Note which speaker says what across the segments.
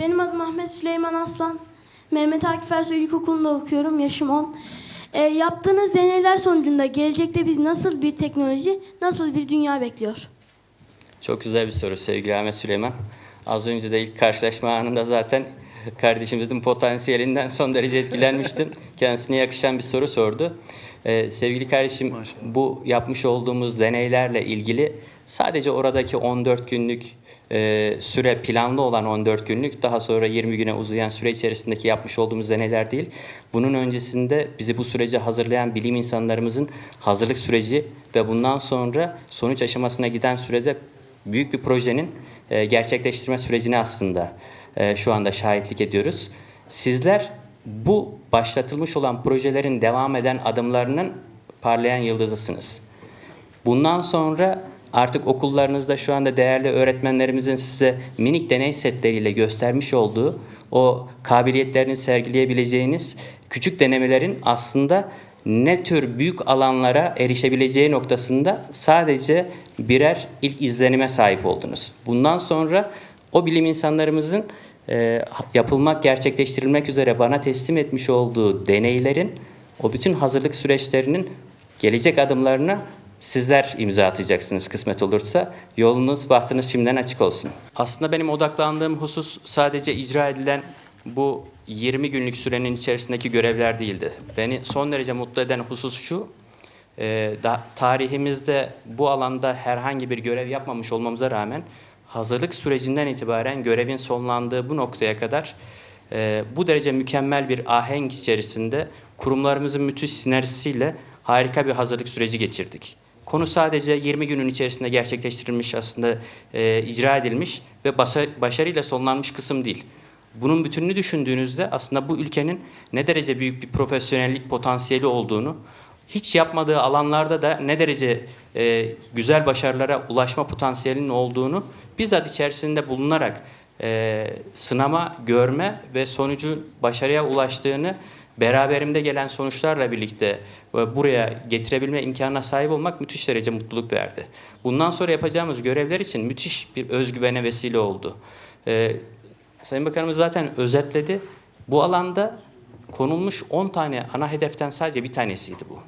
Speaker 1: benim adım Ahmet Süleyman Aslan. Mehmet Akif Ersoy İlkokulu'nda okuyorum. Yaşım 10. Ee, yaptığınız deneyler sonucunda gelecekte biz nasıl bir teknoloji, nasıl bir dünya bekliyor?
Speaker 2: Çok güzel bir soru sevgili Ahmet Süleyman. Az önce de ilk karşılaşma anında zaten kardeşimizin potansiyelinden son derece etkilenmiştim. Kendisine yakışan bir soru sordu. Ee, sevgili kardeşim bu yapmış olduğumuz deneylerle ilgili sadece oradaki 14 günlük e, süre planlı olan 14 günlük daha sonra 20 güne uzayan süre içerisindeki yapmış olduğumuz deneyler değil. Bunun öncesinde bizi bu sürece hazırlayan bilim insanlarımızın hazırlık süreci ve bundan sonra sonuç aşamasına giden sürede büyük bir projenin e, gerçekleştirme sürecine aslında e, şu anda şahitlik ediyoruz. Sizler bu başlatılmış olan projelerin devam eden adımlarının parlayan yıldızısınız. Bundan sonra artık okullarınızda şu anda değerli öğretmenlerimizin size minik deney setleriyle göstermiş olduğu o kabiliyetlerini sergileyebileceğiniz küçük denemelerin aslında ne tür büyük alanlara erişebileceği noktasında sadece birer ilk izlenime sahip oldunuz. Bundan sonra o bilim insanlarımızın e, yapılmak, gerçekleştirilmek üzere bana teslim etmiş olduğu deneylerin o bütün hazırlık süreçlerinin gelecek adımlarına sizler imza atacaksınız kısmet olursa. Yolunuz, bahtınız şimdiden açık olsun. Aslında benim odaklandığım husus sadece icra edilen bu 20 günlük sürenin içerisindeki görevler değildi. Beni son derece mutlu eden husus şu, e, da, tarihimizde bu alanda herhangi bir görev yapmamış olmamıza rağmen hazırlık sürecinden itibaren görevin sonlandığı bu noktaya kadar e, bu derece mükemmel bir ahenk içerisinde kurumlarımızın müthiş sinerjisiyle harika bir hazırlık süreci geçirdik. Konu sadece 20 günün içerisinde gerçekleştirilmiş aslında e, icra edilmiş ve başa, başarıyla sonlanmış kısım değil. Bunun bütününü düşündüğünüzde aslında bu ülkenin ne derece büyük bir profesyonellik potansiyeli olduğunu, hiç yapmadığı alanlarda da ne derece e, güzel başarılara ulaşma potansiyelinin olduğunu bizzat içerisinde bulunarak e, sınama, görme ve sonucu başarıya ulaştığını beraberimde gelen sonuçlarla birlikte e, buraya getirebilme imkanına sahip olmak müthiş derece mutluluk verdi. Bundan sonra yapacağımız görevler için müthiş bir özgüvene vesile oldu. E, Sayın Bakanımız zaten özetledi. Bu alanda konulmuş 10 tane ana hedeften sadece bir tanesiydi bu.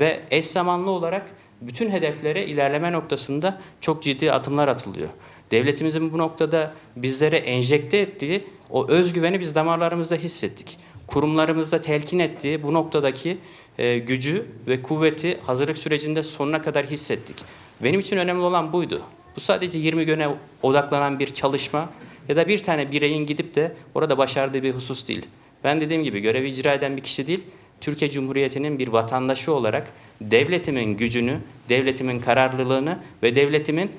Speaker 2: Ve eş zamanlı olarak bütün hedeflere ilerleme noktasında çok ciddi adımlar atılıyor. Devletimizin bu noktada bizlere enjekte ettiği o özgüveni biz damarlarımızda hissettik. Kurumlarımızda telkin ettiği bu noktadaki e, gücü ve kuvveti hazırlık sürecinde sonuna kadar hissettik. Benim için önemli olan buydu. Bu sadece 20 güne odaklanan bir çalışma ya da bir tane bireyin gidip de orada başardığı bir husus değil. Ben dediğim gibi görevi icra eden bir kişi değil, Türkiye Cumhuriyeti'nin bir vatandaşı olarak devletimin gücünü, devletimin kararlılığını ve devletimin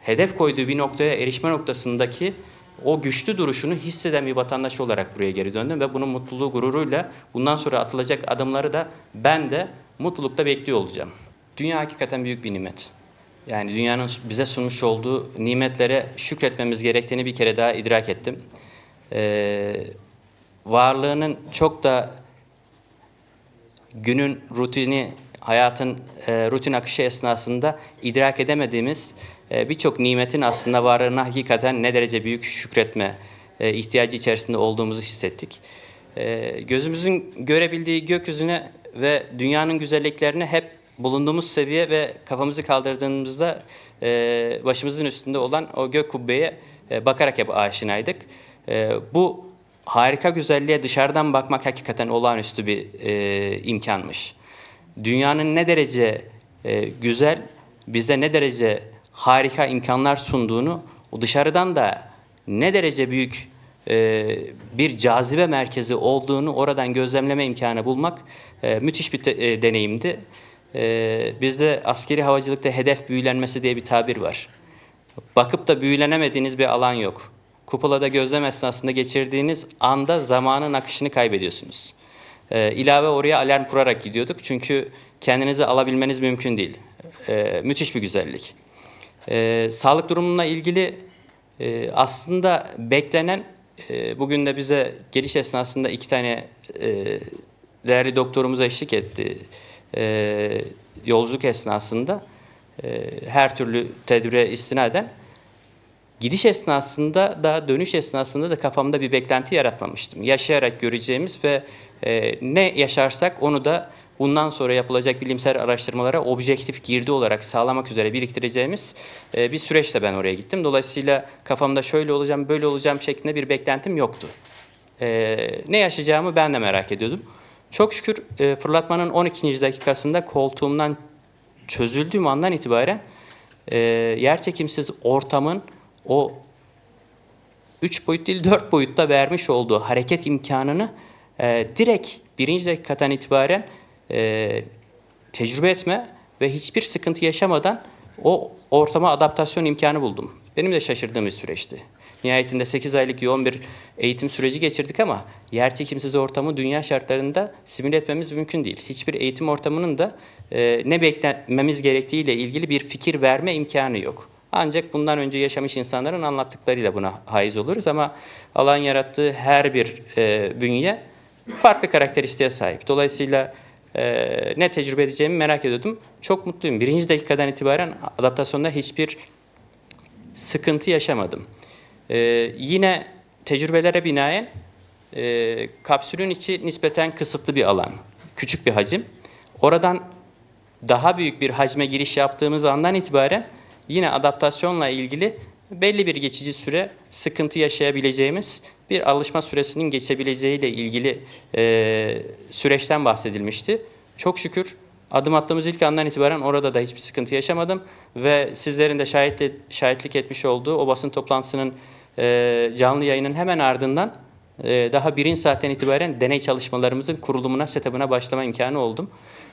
Speaker 2: hedef koyduğu bir noktaya erişme noktasındaki o güçlü duruşunu hisseden bir vatandaş olarak buraya geri döndüm ve bunun mutluluğu gururuyla bundan sonra atılacak adımları da ben de mutlulukla bekliyor olacağım. Dünya hakikaten büyük bir nimet. Yani dünyanın bize sunmuş olduğu nimetlere şükretmemiz gerektiğini bir kere daha idrak ettim. Ee, varlığının çok da günün rutini, hayatın e, rutin akışı esnasında idrak edemediğimiz e, birçok nimetin aslında varlığına hakikaten ne derece büyük şükretme e, ihtiyacı içerisinde olduğumuzu hissettik. E, gözümüzün görebildiği gökyüzüne ve dünyanın güzelliklerine hep bulunduğumuz seviye ve kafamızı kaldırdığımızda e, başımızın üstünde olan o gök kubbeye e, bakarak hep aşinaydık. E, bu harika güzelliğe dışarıdan bakmak hakikaten olağanüstü bir e, imkanmış. Dünyanın ne derece e, güzel, bize ne derece harika imkanlar sunduğunu, o dışarıdan da ne derece büyük e, bir cazibe merkezi olduğunu oradan gözlemleme imkanı bulmak e, müthiş bir te- e, deneyimdi. E, bizde askeri havacılıkta hedef büyülenmesi diye bir tabir var. Bakıp da büyülenemediğiniz bir alan yok. Kupolada gözlem esnasında geçirdiğiniz anda zamanın akışını kaybediyorsunuz. Ee, ilave oraya alarm kurarak gidiyorduk çünkü kendinizi alabilmeniz mümkün değil. Ee, müthiş bir güzellik. Ee, sağlık durumuna ilgili e, aslında beklenen, e, bugün de bize geliş esnasında iki tane e, değerli doktorumuz eşlik etti e, yolculuk esnasında. E, her türlü tedbire istinaden Gidiş esnasında da dönüş esnasında da kafamda bir beklenti yaratmamıştım. Yaşayarak göreceğimiz ve e, ne yaşarsak onu da bundan sonra yapılacak bilimsel araştırmalara objektif girdi olarak sağlamak üzere biriktireceğimiz e, bir süreçle ben oraya gittim. Dolayısıyla kafamda şöyle olacağım, böyle olacağım şeklinde bir beklentim yoktu. E, ne yaşayacağımı ben de merak ediyordum. Çok şükür e, fırlatmanın 12. dakikasında koltuğumdan çözüldüğüm andan itibaren e, yerçekimsiz ortamın o 3 boyut değil 4 boyutta vermiş olduğu hareket imkanını e, direkt birinci dakikadan itibaren e, tecrübe etme ve hiçbir sıkıntı yaşamadan o ortama adaptasyon imkanı buldum. Benim de şaşırdığım bir süreçti. Nihayetinde 8 aylık yoğun bir eğitim süreci geçirdik ama yerçekimsiz ortamı dünya şartlarında simüle etmemiz mümkün değil. Hiçbir eğitim ortamının da e, ne beklememiz gerektiğiyle ilgili bir fikir verme imkanı yok. Ancak bundan önce yaşamış insanların anlattıklarıyla buna haiz oluruz ama alan yarattığı her bir e, bünye farklı karakteristiğe sahip. Dolayısıyla e, ne tecrübe edeceğimi merak ediyordum. Çok mutluyum. Birinci dakikadan itibaren adaptasyonda hiçbir sıkıntı yaşamadım. Ee, yine tecrübelere binaen e, kapsülün içi nispeten kısıtlı bir alan, küçük bir hacim. Oradan daha büyük bir hacme giriş yaptığımız andan itibaren yine adaptasyonla ilgili belli bir geçici süre sıkıntı yaşayabileceğimiz bir alışma süresinin geçebileceğiyle ilgili e, süreçten bahsedilmişti. Çok şükür adım attığımız ilk andan itibaren orada da hiçbir sıkıntı yaşamadım ve sizlerin de şahit, şahitlik etmiş olduğu o basın toplantısının e, canlı yayının hemen ardından e, daha birinci saatten itibaren deney çalışmalarımızın kurulumuna, setup'ına başlama imkanı oldum.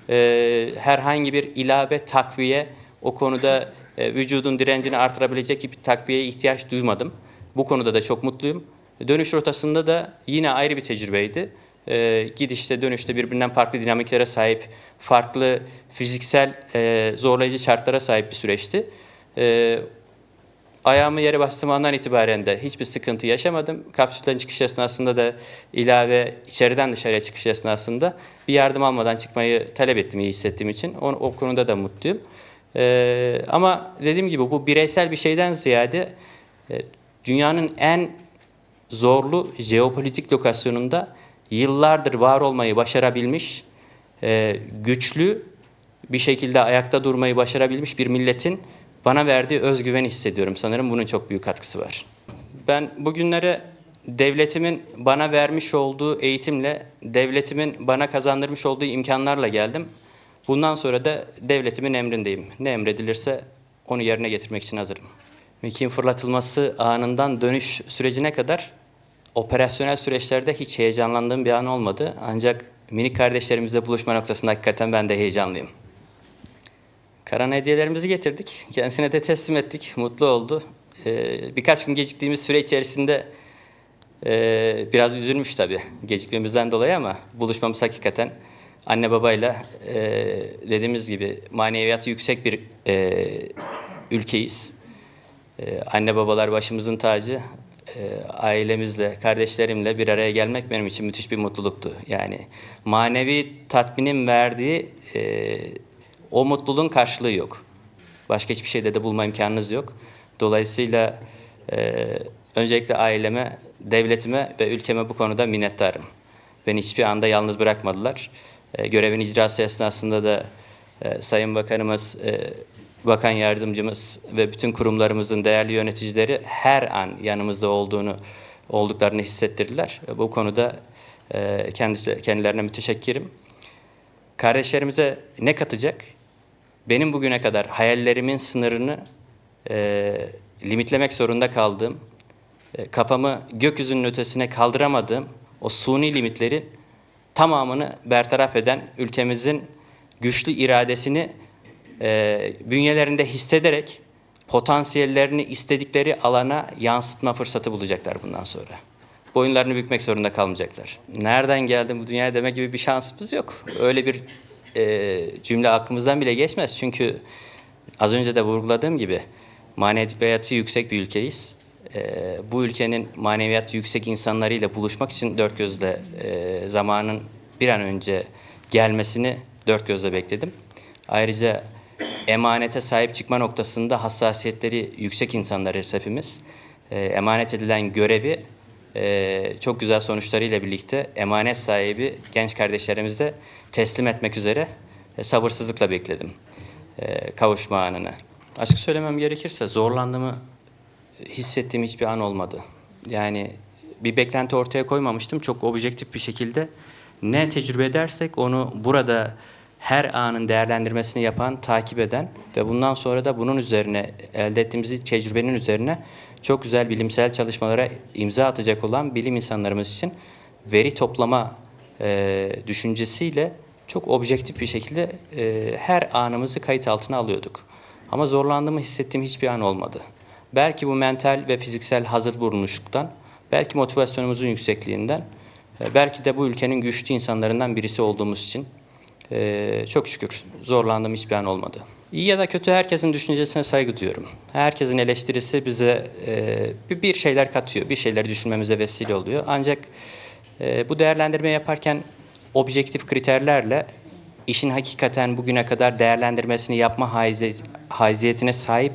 Speaker 2: E, herhangi bir ilave takviye o konuda e, vücudun direncini artırabilecek bir takviyeye ihtiyaç duymadım. Bu konuda da çok mutluyum. Dönüş rotasında da yine ayrı bir tecrübeydi. E, gidişte dönüşte birbirinden farklı dinamiklere sahip, farklı fiziksel e, zorlayıcı şartlara sahip bir süreçti. E, ayağımı yere bastığım andan itibaren de hiçbir sıkıntı yaşamadım. Kapsülden çıkış esnasında da ilave içeriden dışarıya çıkış esnasında bir yardım almadan çıkmayı talep ettim iyi hissettiğim için. O, o konuda da mutluyum. Ee, ama dediğim gibi bu bireysel bir şeyden ziyade e, dünyanın en zorlu jeopolitik lokasyonunda yıllardır var olmayı başarabilmiş, e, güçlü bir şekilde ayakta durmayı başarabilmiş bir milletin bana verdiği özgüveni hissediyorum. Sanırım bunun çok büyük katkısı var. Ben bugünlere devletimin bana vermiş olduğu eğitimle, devletimin bana kazandırmış olduğu imkanlarla geldim. Bundan sonra da devletimin emrindeyim. Ne emredilirse onu yerine getirmek için hazırım. Mekiğin fırlatılması anından dönüş sürecine kadar operasyonel süreçlerde hiç heyecanlandığım bir an olmadı. Ancak minik kardeşlerimizle buluşma noktasında hakikaten ben de heyecanlıyım. Karan hediyelerimizi getirdik. Kendisine de teslim ettik. Mutlu oldu. Ee, birkaç gün geciktiğimiz süre içerisinde e, biraz üzülmüş tabii gecikmemizden dolayı ama buluşmamız hakikaten anne babayla e, dediğimiz gibi maneviyatı yüksek bir e, ülkeyiz. E, anne babalar başımızın tacı. E, ailemizle, kardeşlerimle bir araya gelmek benim için müthiş bir mutluluktu. Yani manevi tatminin verdiği e, o mutluluğun karşılığı yok. Başka hiçbir şeyde de bulma imkanınız yok. Dolayısıyla e, öncelikle aileme, devletime ve ülkeme bu konuda minnettarım. Beni hiçbir anda yalnız bırakmadılar. E, görevin icrası esnasında da e, Sayın Bakanımız, e, Bakan Yardımcımız ve bütün kurumlarımızın değerli yöneticileri her an yanımızda olduğunu olduklarını hissettirdiler. Bu konuda kendisi, kendilerine müteşekkirim. Kardeşlerimize ne katacak? Benim bugüne kadar hayallerimin sınırını e, limitlemek zorunda kaldığım, kafamı gökyüzünün ötesine kaldıramadığım o suni limitleri tamamını bertaraf eden ülkemizin güçlü iradesini e, bünyelerinde hissederek potansiyellerini istedikleri alana yansıtma fırsatı bulacaklar bundan sonra. Boyunlarını bükmek zorunda kalmayacaklar. Nereden geldim bu dünyaya demek gibi bir şansımız yok. Öyle bir e, cümle aklımızdan bile geçmez. Çünkü az önce de vurguladığım gibi maneviyatı yüksek bir ülkeyiz. E, bu ülkenin maneviyatı yüksek insanlarıyla buluşmak için dört gözle e, zamanın bir an önce gelmesini dört gözle bekledim. Ayrıca emanete sahip çıkma noktasında hassasiyetleri yüksek insanlarız hepimiz. E, emanet edilen görevi e, çok güzel sonuçlarıyla birlikte emanet sahibi genç kardeşlerimize teslim etmek üzere e, sabırsızlıkla bekledim e, kavuşma anını. Açık söylemem gerekirse zorlandığımı hissettiğim hiçbir an olmadı. Yani bir beklenti ortaya koymamıştım. Çok objektif bir şekilde ne tecrübe edersek onu burada her anın değerlendirmesini yapan, takip eden ve bundan sonra da bunun üzerine elde ettiğimiz tecrübenin üzerine çok güzel bilimsel çalışmalara imza atacak olan bilim insanlarımız için veri toplama e, düşüncesiyle çok objektif bir şekilde e, her anımızı kayıt altına alıyorduk. Ama zorlandığımı hissettiğim hiçbir an olmadı. Belki bu mental ve fiziksel hazır bulunuşluktan, belki motivasyonumuzun yüksekliğinden, e, belki de bu ülkenin güçlü insanlarından birisi olduğumuz için e, çok şükür zorlandığım hiçbir an olmadı. İyi ya da kötü herkesin düşüncesine saygı duyuyorum. Herkesin eleştirisi bize e, bir- şeyler katıyor, bir şeyler düşünmemize vesile oluyor. Ancak bu değerlendirme yaparken objektif kriterlerle işin hakikaten bugüne kadar değerlendirmesini yapma haizi- haysiyetine sahip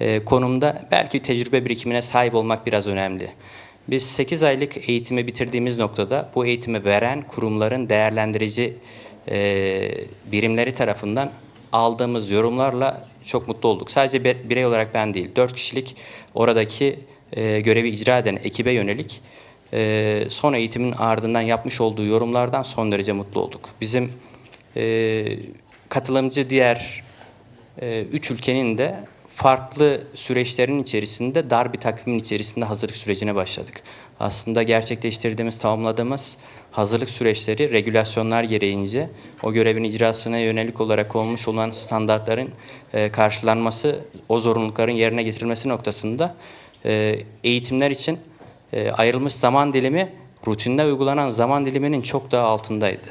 Speaker 2: e, konumda belki tecrübe birikimine sahip olmak biraz önemli. Biz 8 aylık eğitimi bitirdiğimiz noktada bu eğitimi veren kurumların değerlendirici e, birimleri tarafından aldığımız yorumlarla çok mutlu olduk. Sadece birey olarak ben değil, 4 kişilik oradaki e, görevi icra eden ekibe yönelik son eğitimin ardından yapmış olduğu yorumlardan son derece mutlu olduk. Bizim katılımcı diğer e, üç ülkenin de farklı süreçlerin içerisinde dar bir takvimin içerisinde hazırlık sürecine başladık. Aslında gerçekleştirdiğimiz, tamamladığımız hazırlık süreçleri regülasyonlar gereğince o görevin icrasına yönelik olarak olmuş olan standartların e, karşılanması, o zorunlulukların yerine getirilmesi noktasında e, eğitimler için e, ayrılmış zaman dilimi rutinde uygulanan zaman diliminin çok daha altındaydı.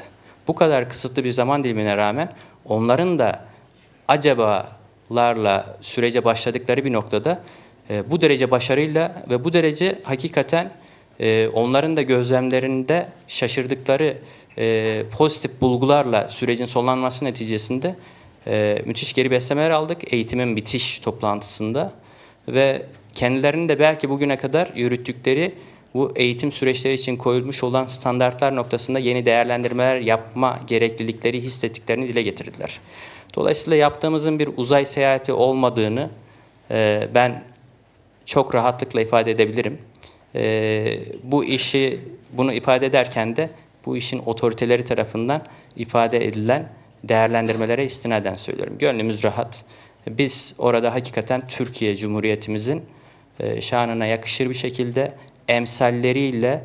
Speaker 2: Bu kadar kısıtlı bir zaman dilimine rağmen onların da acabalarla sürece başladıkları bir noktada e, bu derece başarıyla ve bu derece hakikaten e, onların da gözlemlerinde şaşırdıkları e, pozitif bulgularla sürecin sonlanması neticesinde e, müthiş geri beslemeler aldık eğitimin bitiş toplantısında ve kendilerinin de belki bugüne kadar yürüttükleri bu eğitim süreçleri için koyulmuş olan standartlar noktasında yeni değerlendirmeler yapma gereklilikleri hissettiklerini dile getirdiler. Dolayısıyla yaptığımızın bir uzay seyahati olmadığını e, ben çok rahatlıkla ifade edebilirim. E, bu işi bunu ifade ederken de bu işin otoriteleri tarafından ifade edilen değerlendirmelere istinaden söylüyorum. Gönlümüz rahat. Biz orada hakikaten Türkiye Cumhuriyetimizin e, şanına yakışır bir şekilde emsalleriyle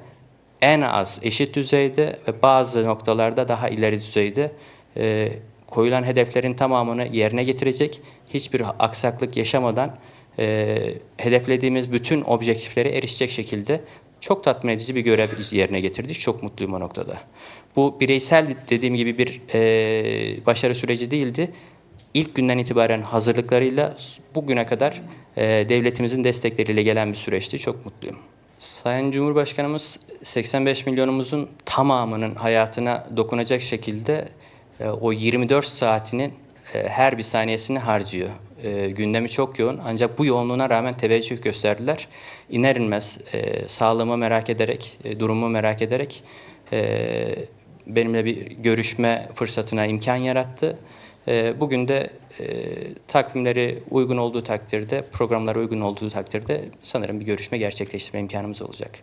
Speaker 2: en az eşit düzeyde ve bazı noktalarda daha ileri düzeyde e, koyulan hedeflerin tamamını yerine getirecek, hiçbir aksaklık yaşamadan e, hedeflediğimiz bütün objektiflere erişecek şekilde çok tatmin edici bir görev yerine getirdik. Çok mutluyum o noktada. Bu bireysel dediğim gibi bir e, başarı süreci değildi. İlk günden itibaren hazırlıklarıyla bugüne kadar e, devletimizin destekleriyle gelen bir süreçti. Çok mutluyum. Sayın Cumhurbaşkanımız 85 milyonumuzun tamamının hayatına dokunacak şekilde o 24 saatinin e, her bir saniyesini harcıyor. E, gündemi çok yoğun ancak bu yoğunluğuna rağmen teveccüh gösterdiler. İner inmez e, sağlığımı merak ederek, e, durumumu merak ederek e, benimle bir görüşme fırsatına imkan yarattı. E, bugün de e, takvimleri uygun olduğu takdirde, programlara uygun olduğu takdirde sanırım bir görüşme gerçekleştirme imkanımız olacak.